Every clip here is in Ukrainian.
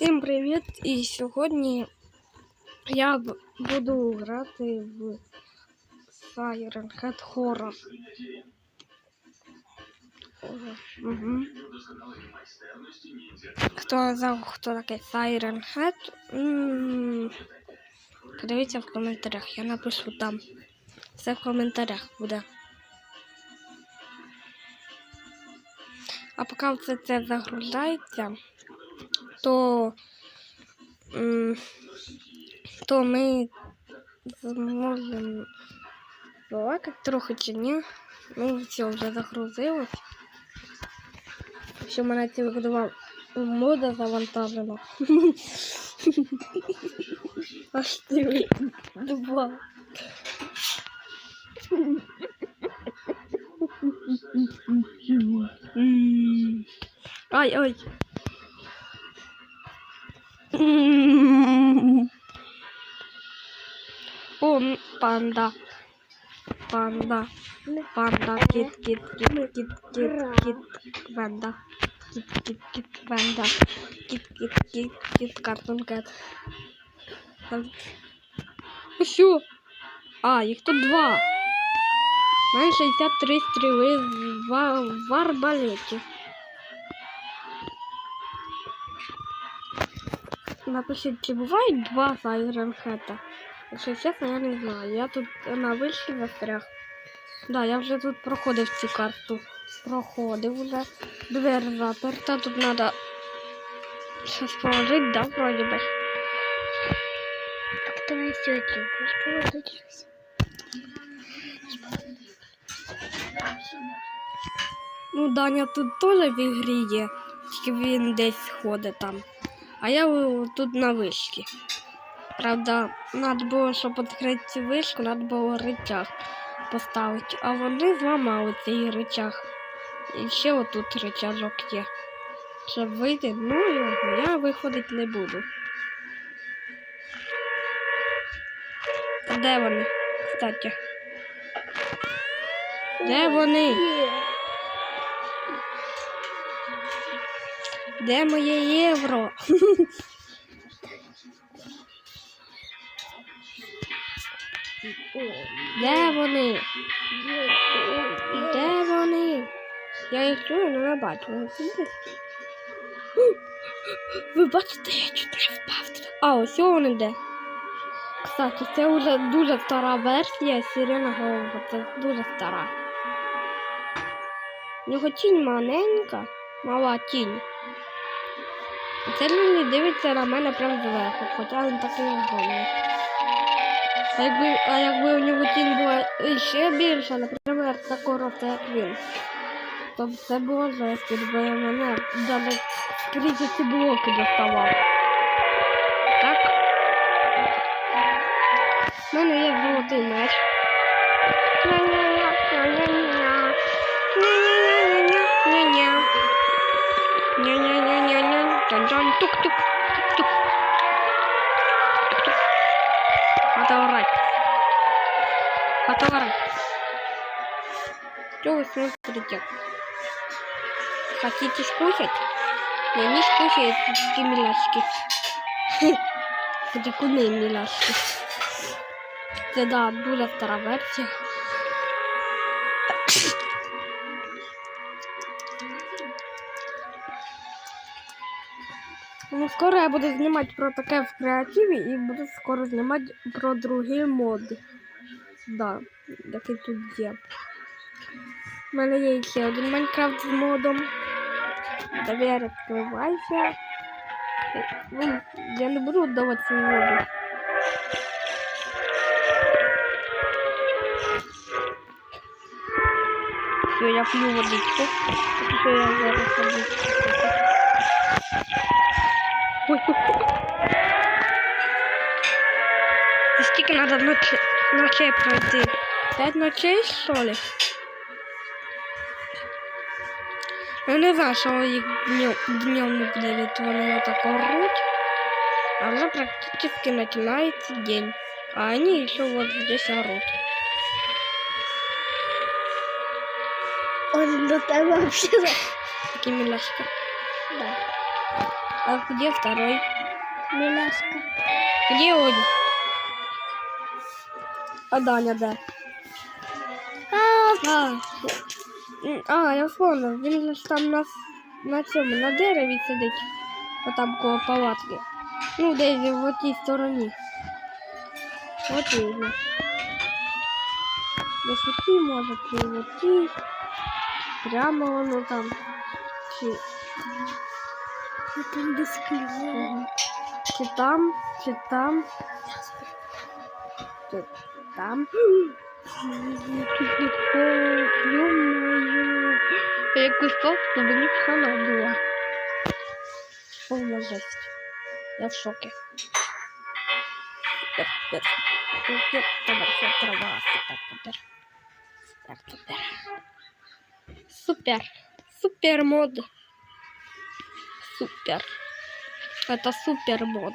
Всім привіт! І сьогодні я буду грати в Siren Head Horror. Угу. Хто знав, хто такий Siren Head? Подивіться в коментарях, я напишу там. Все в коментарях буде. А поки все це загружається, то, то ми зможемо балакати трохи чи ні. Ну, все, вже загрузилось. Що мене цілих два мода завантажено. Аж цілих два. Ай, ай. М. О, м, панда. Панда. Панда. Кит, кит, кит, кит, кит, кит. Панда. Кит, кит, кит, панда. Кит, кит, кит, кит, картон кет. Там- Ну Що? А, їх тут два. У мене 63 стріли в, ва- в арбалеті. Напишіть, чи бувають два сайренхета? Якщо чесно, я не знаю. Я тут на виші застряг. Да, я вже тут проходив цю карту. Проходив уже. Двер заперта, тут треба щось положити, да, вроді би. Так давай сьогодні будеш положити щось. Ну, Даня тут теж в ігрі є, тільки він десь ходить там А я о, тут на вишці. Правда, треба було, щоб відкрити цю вишку, треба було рычаг поставити. А вони зламали цей рычаг. І ще отут рычажок є. Щоб вийти, ну його, я виходити не буду. А де вони, кстати? Де вони? Де моє євро? Де вони? Де вони? Я їх чую, але не бачу. Ви бачите, я не впав. А, ось вони де. Кстати, це вже дуже стара версія сиреноголового. Це дуже стара. У нього тінь маленька, мала тінь. І Це він дивиться на мене прямо зверху, хоча він такий огромний. А якби, а якби у нього тінь була ще більша, наприклад, така роста, як він, то б це було жесть, якби мене навіть скрізь ці блоки доставав. Так? У мене є золотий меч. Джон-джон, тук-тук, тук-тук. Тук-тук. Надо орать. Надо орать. Что вы смотрите? Хотите скушать? Не, не скушают эти миляшки. Хотя куни миляшки. Це да, дуже стара версія. Ну, скоро я буду знімати про таке в креативі і буду скоро знімати про другі моди. Да, який тут є. У мене є ще один Майнкрафт з модом. Довір відкривайся. Ну, я не буду віддавати свою воду. Все, я п'ю водичку. Що я зараз водичку. Ой, ой, ой. І скільки треба ночей, ночей пройти? П'ять ночей, що ли? Я не знаю, що їх днем, днем не буде, від вони отак оруть. А вже практически начинается день. А они еще вот здесь орут. Он до тебе взагалі. Такие миляшки. Да. А где второй? Миляшка. Где он? А Даня, да. А, А, м, а, я вспомнив. Він же ж там на, на цьому, на дереві сидить. Отам коло палатки. Ну, десь в тій стороні. От видно. Десь у тій, може, чи в тій. Прямо воно там. Чи, я там без клея. чи там, чи там. Чи там. Ё-моё. Я якось просто мені б хана була. Повна жесть. Я в шокі. Супер, супер. Супер, супер, вся трава. Супер, супер. Супер, супер. Супер. Супер мод. Супер. Это супер мод.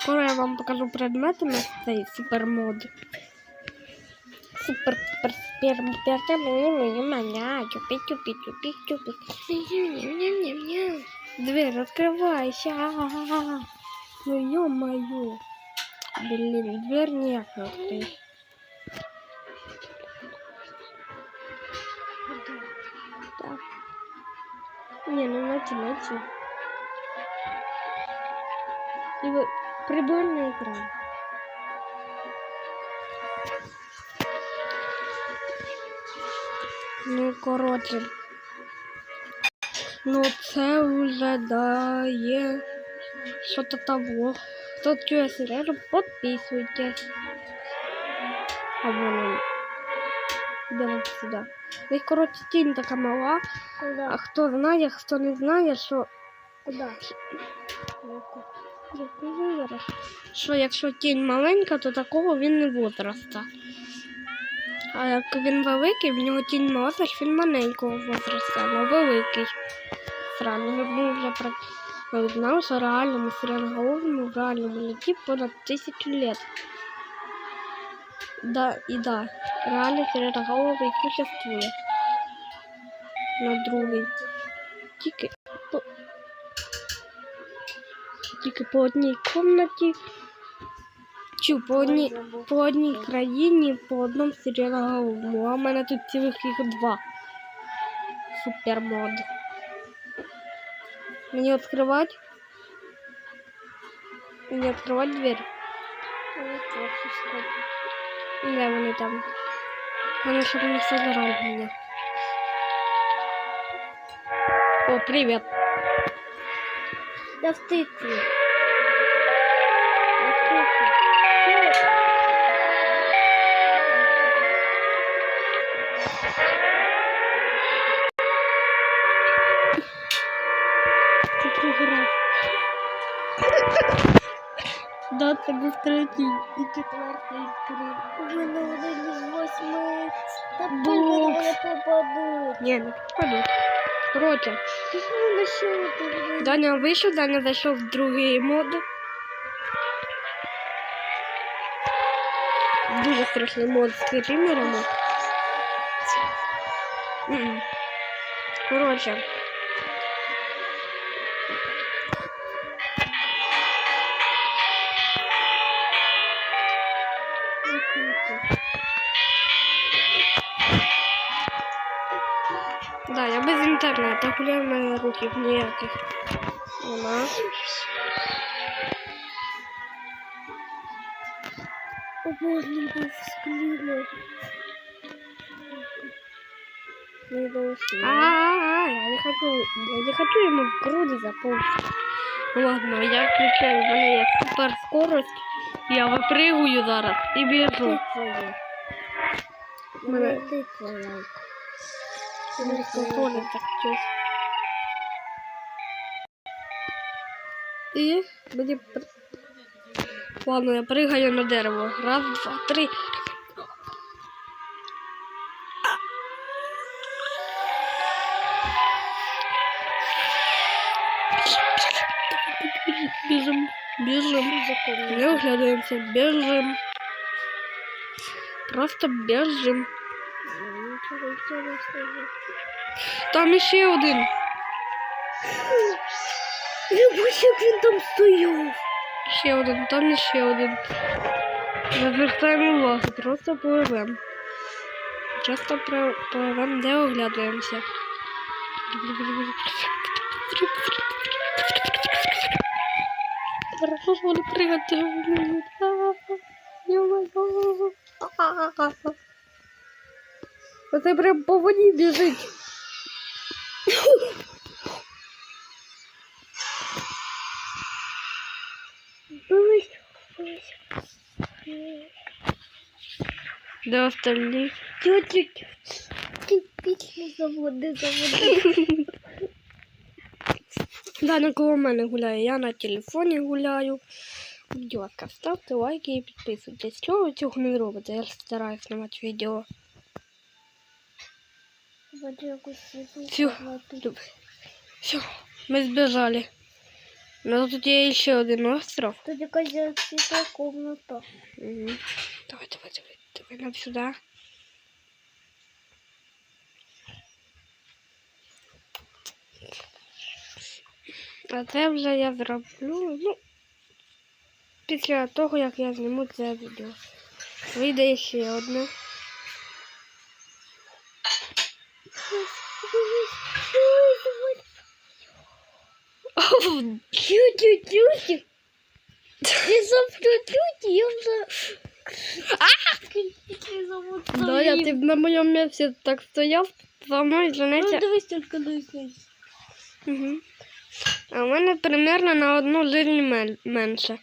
Скоро я вам покажу предметы на цей супер мод. Супер, супер, супер, супер, чупи, чупи, чупи, чупи. Дверь открывайся. Ну ё-моё. Блин, дверь не открыть. Не, ну найти, найти. И вот приборный экран. Ну, коротше. Ну, це вже дає. Що-то того. Хто чує сирену, підписуйтесь. А воно. Йдемо сюди. Десь, коротше, тінь така мала. А Куда? хто знає, хто не знає, що. Зараз, Що якщо тінь маленька, то такого він не возраста. А як він великий, в нього тінь мала, значить він маленького возраста, але великий. Сраного ми вже про знали, що реальному сиреноголовому в реальному літі понад тисячу лет. Да, і да, реальний сиреноголовий существує. На другий. Тільки по, тільки по одній комнаті. Чи по одній, по одній країні, по одному сиреноголовому. А в мене тут цілих їх два. Супермод. Мені відкривати? Мені відкривати двері? Де вони там? Вони щоб не зарали мене. О, привіт. Да втыкни. Ти Це був третій і четвертий скрин. У мене один із восьми. Та Бокс. не попадуть. Ні, не попаду. Коротше. Даня вийшов, Даня зайшов в другий мод. Дуже страшний мод з скримерами. М-м. Коротше. Да, я без інтернету гуляю в мене рухів ніяких. Вона. О, боже, не був скліно. Не дошли. А-а-а, я не хочу, я не хочу ему в груди заползти. Ну ладно, я включаю, у мене є супер скорость. Я випригую зараз і біжу. Мене- так чесно. І мені... Ладно, я пригаю на дерево. Раз, два, три. Біжим, біжим. Не оглядаємося, біжим. Просто біжим. Там іще один. Я бачу, як він там стояв. Ще один, там ще один. Не звертаємо увагу, просто пливем. Часто про- пливем, де оглядуємося. Хорошо, вони пригати вміють. Йо-моє. Оце прям по воді біжить. Дивись, дивись. Де остальні? Тьотю, ти пісню заводи, заводи. Даня коло мене гуляє, я на телефоні гуляю. Будь ласка, ставте лайки і підписуйтесь. Чого ви цього не робите? Я ж стараюсь знімати відео. Заводи якусь світу. Всю. Все, ми збіжали. Ну тут є ще один остров. Тут якась світла комната. Угу. Давай, давай, давай, давай нам сюди. А це вже я зроблю. Ну, після того, як я зніму це відео. Вийде ще одне. Тютю, тютю. Ти тютю, я вже... Ти завод Да, я ти б на моєму місці так стояв, за мною Ну, женеться. дивись тільки дивись. Угу. А в мене примерно на одну жизнь менше.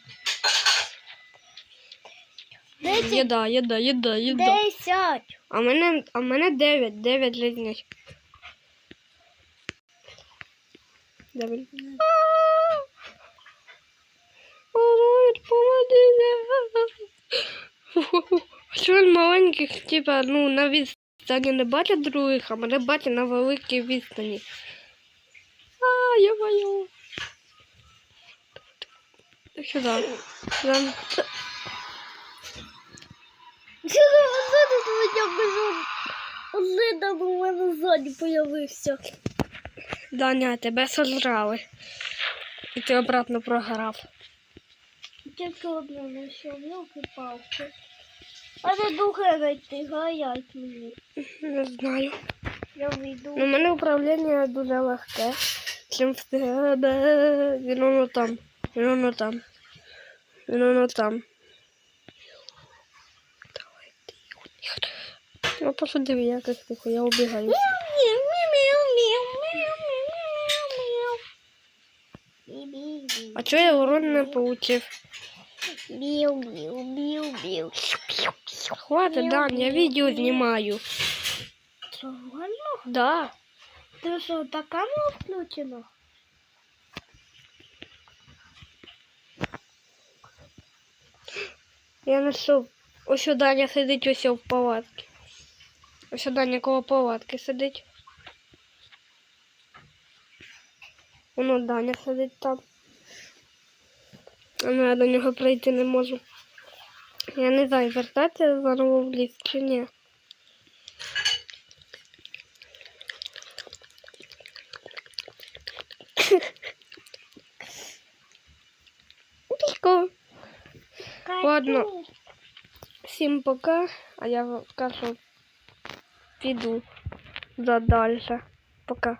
Десять. Їда, їда, їда, їда. Десять. А в мене, а в мене 9, 9 жизней. Дев'ять. Ой, помоги. Що він маленьких, типа, ну, на відстані не бачить других, а мене бачить на великій відстані. Маю. Так сюди. Сюди. Чого ззаду тут я біжу? Ози там у мене ззаді появився. Даня, тебе сожрали. І ти обратно програв. Тільки одне знайшов, палки А не друге знайти, гаять мені. Не знаю. Я вийду. У мене управління дуже легке. Чим в тебе. Він воно там. Він воно там. Він воно там. Давай, тихо, тихо. Ну, просто диви, як я тихо, я убігаю. А чого я урон не получив? Біу, біу, біу, біу. Хватить, Дан, я відео знімаю. Чого? Да. Ти що, та камера включена? Я знайшов. Ось Даня сидить ось в палатці. Ось Даня коло палатки сидить. Воно Даня сидить там. А ну, я до нього прийти не можу. Я не знаю, вертатися заново в ліс чи ні. Ладно. Всім пока, а я скажу піду за дальше. Пока.